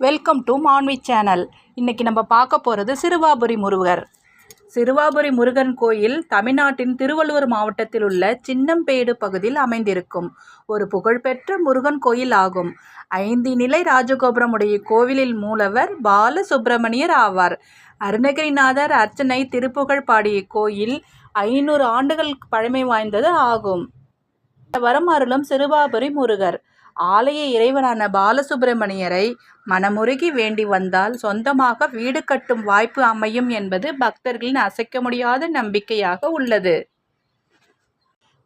Welcome to Manvi channel இன்றைக்கி நம்ம பார்க்க போகிறது சிறுவாபுரி முருகர். சிறுவாபுரி முருகன் கோயில் தமிழ்நாட்டின் திருவள்ளூர் மாவட்டத்தில் உள்ள சின்னம்பேடு பகுதியில் அமைந்திருக்கும். ஒரு புகழ்பெற்ற முருகன் கோயில் ஆகும் ஐந்து நிலை ராஜகோபுரம் உடைய கோவிலில் மூலவர் பாலசுப்பிரமணியர் ஆவார். அருணகிரிநாதர் அர்ச்சனை திருப்புகழ் பாடிய கோயில் ஐநூறு ஆண்டுகள் பழமை வாய்ந்தது ஆகும். வரம் அருளும் சிறுவாபுரி முருகர். ஆலய இறைவனான பாலசுப்பிரமணியரை மனமுருகி வேண்டி வந்தால் சொந்தமாக வீடு கட்டும் வாய்ப்பு அமையும் என்பது பக்தர்களின் அசைக்க முடியாத நம்பிக்கையாக உள்ளது.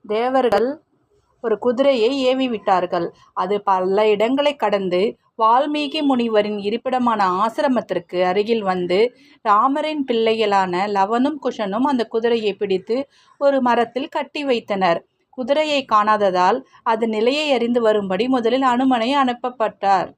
தேவர்கள் ஒரு குதிரையை ஏவி விட்டார்கள். அது பல இடங்களை கடந்து வால்மீகி முனிவரின் இருப்பிடமான ஆசிரமத்திற்கு அருகில் வந்து ராமரின் பிள்ளைகளான லவனும் குஷனும் அந்த குதிரையை பிடித்து ஒரு மரத்தில் கட்டி வைத்தனர். குதிரையை காணாததால் அது நிலையை அறிந்து வரும்படி முதலில் அனுமனை அனுப்பப்பட்டார்.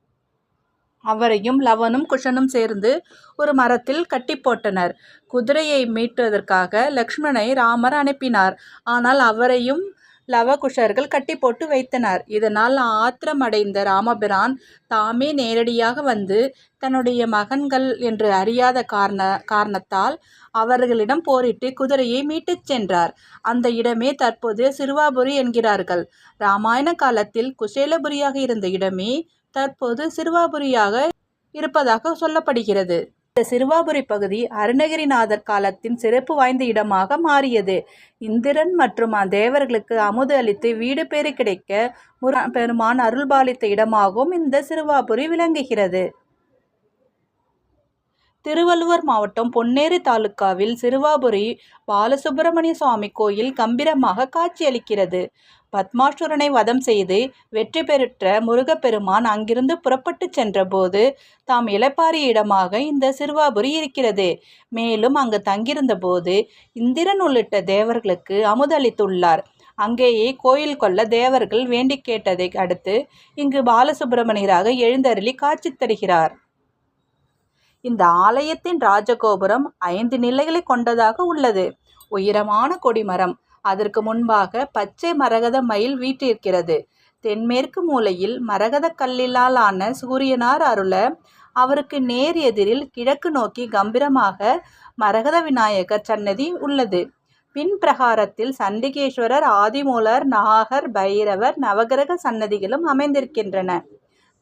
அவரையும் லவனும் குஷனும் சேர்ந்து ஒரு மரத்தில் கட்டி போட்டனர். குதிரையை மீட்டதற்காக லக்ஷ்மணை ராமர் அனுப்பினார். ஆனால் அவரையும் லவகுஷர்கள் கட்டி போட்டு வைத்தனர். இதனால் ஆத்திரமடைந்த ராமபிரான் தாமே நேரடியாக வந்து தன்னுடைய மகன்கள் என்று அறியாத காரண காரணத்தால் அவர்களிடம் போரிட்டு குதிரையை மீட்டுச் சென்றார். அந்த இடமே தற்போது சிறுவாபுரி என்கிறார்கள். ராமாயண காலத்தில் குசேலபுரியாக இருந்த இடமே தற்போது சிறுவாபுரியாக இருப்பதாக சொல்லப்படுகிறது. இந்த சிறுவாபுரி பகுதி அருணகிரிநாதர் காலத்தின் சிறப்பு வாய்ந்த இடமாக மாறியது. இந்திரன் மற்றும் தேவர்களுக்கு அமுது அளித்து வீடு பேறு கிடைக்க முரு பெருமான் அருள்பாலித்த இடமாகவும் இந்த சிறுவாபுரி விளங்குகிறது. திருவள்ளுவர் மாவட்டம் பொன்னேரி தாலுக்காவில் சிறுவாபுரி பாலசுப்பிரமணிய சுவாமி கோயில் கம்பீரமாக காட்சியளிக்கிறது. பத்மாசுரனை வதம் செய்து வெற்றி பெற்ற முருகப்பெருமான் அங்கிருந்து புறப்பட்டு சென்றபோது தாம் இளப்பாரிய இடமாக இந்த சிறுவாபுரி இருக்கிறது. மேலும் அங்கு தங்கியிருந்தபோது இந்திரன் உள்ளிட்ட தேவர்களுக்கு அமுதளித்துள்ளார். அங்கேயே கோயில் கொள்ள தேவர்கள் வேண்டி கேட்டதை அடுத்து இங்கு பாலசுப்பிரமணியராக எழுந்தருளி காட்சி தருகிறார். இந்த ஆலயத்தின் ராஜகோபுரம் ஐந்து நிலைகளை கொண்டதாக உள்ளது. உயரமான கொடிமரம் அதற்கு முன்பாக பச்சை மரகத மயில் வீற்றிருக்கிறது. தென்மேற்கு மூலையில் மரகத கல்லிலால் ஆன சூரியனார் அருள அவருக்கு நேர் எதிரில் கிழக்கு நோக்கி கம்பீரமாக மரகத விநாயகர் சன்னதி உள்ளது. பின் பிரகாரத்தில் சண்டிகேஸ்வரர் ஆதிமூலர் நாகர் பைரவர் நவகிரக சன்னதிகளும் அமைந்திருக்கின்றன.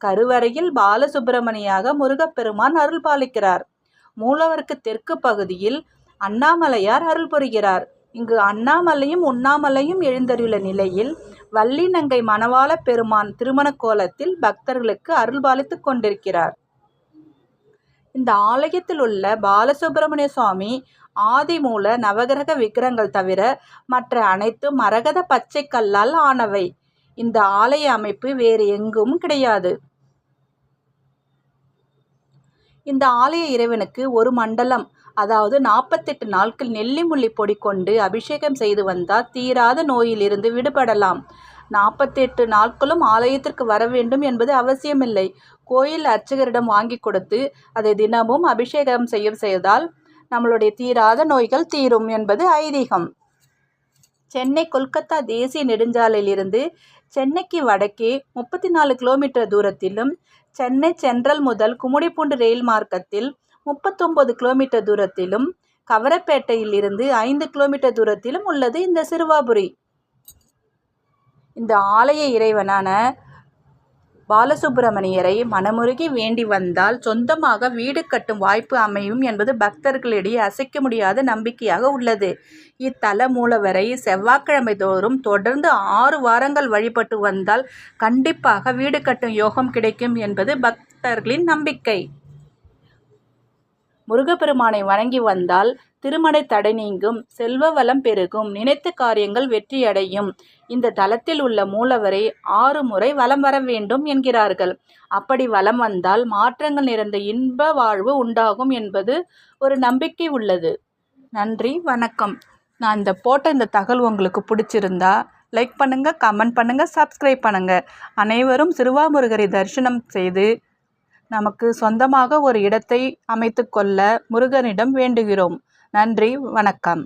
கருவறையில் பாலசுப்பிரமணியாக முருகப்பெருமான் அருள் பாலிக்கிறார். மூலவருக்கு தெற்கு பகுதியில் அண்ணாமலையார் அருள் புரிகிறார். இங்கு அண்ணாமலையும் உண்ணாமலையும் எழுந்தருள நிலையில் வள்ளி நங்கை மணவாள பெருமான் திருமண கோலத்தில் பக்தர்களுக்கு அருள்பாலித்து கொண்டிருக்கிறார். இந்த ஆலயத்தில் உள்ள பாலசுப்பிரமணிய சுவாமி ஆதிமூல நவகிரக விக்கிரங்கள் தவிர மற்ற அனைத்து மரகத பச்சை கல்லால் ஆனவை. இந்த ஆலய அமைப்பு வேறு எங்கும் கிடையாது. இந்த ஆலய இறைவனுக்கு ஒரு மண்டலம் அதாவது நாற்பத்தெட்டு நாட்கள் நெல்லி முள்ளி பொடி கொண்டு அபிஷேகம் செய்து வந்தால் தீராத நோயிலிருந்து விடுபடலாம். நாற்பத்தெட்டு நாட்களும் ஆலயத்திற்கு வர வேண்டும் என்பது அவசியமில்லை. கோயில் அர்ச்சகரிடம் வாங்கி கொடுத்து அதை தினமும் அபிஷேகம் செய்யும் செய்தால் நம்மளுடைய தீராத நோய்கள் தீரும் என்பது ஐதீகம். சென்னை கொல்கத்தா தேசிய நெடுஞ்சாலையிலிருந்து சென்னைக்கு வடக்கே முப்பத்தி நாலு கிலோமீட்டர் தூரத்திலும் சென்னை சென்ட்ரல் முதல் குமுடிப்பூண்டு ரயில் மார்க்கத்தில் முப்பத்தொம்பது கிலோமீட்டர் தூரத்திலும் கவரப்பேட்டையில் இருந்து ஐந்து கிலோமீட்டர் தூரத்திலும் உள்ளது இந்த சிறுவாபுரி. இந்த ஆலய இறைவனான பாலசுப்பிரமணியரை மனமுருகி வேண்டி வந்தால் சொந்தமாக வீடு கட்டும் வாய்ப்பு அமையும் என்பது பக்தர்களிடையே அசைக்க முடியாத நம்பிக்கையாக உள்ளது. இத்தல மூலவரை செவ்வாய்க்கிழமை தோறும் தொடர்ந்து ஆறு வாரங்கள் வழிபட்டு வந்தால் கண்டிப்பாக வீடு கட்டும் யோகம் கிடைக்கும் என்பது பக்தர்களின் நம்பிக்கை. முருகப்பெருமானை வணங்கி வந்தால் திருமண தடை நீங்கும் செல்வ வளம் பெருகும் நினைத்த காரியங்கள் வெற்றியடையும். இந்த தலத்தில் உள்ள மூலவரை ஆறு முறை வலம் வர வேண்டும் என்கிறார்கள். அப்படி வலம் வந்தால் மாற்றங்கள் நிறைந்த இன்ப வாழ்வு உண்டாகும் என்பது ஒரு நம்பிக்கை உள்ளது. நன்றி வணக்கம். நான் இந்த போட்ட இந்த தகவல் உங்களுக்கு பிடிச்சிருந்தா லைக் பண்ணுங்கள் கமெண்ட் பண்ணுங்கள் சப்ஸ்கிரைப் பண்ணுங்கள் அனைவரும் சிறுவாமுருகரை தரிசனம் செய்து நமக்கு சொந்தமாக ஒரு இடத்தை அமைத்து கொள்ள முருகனிடம் வேண்டுகிறோம். நன்றி வணக்கம்.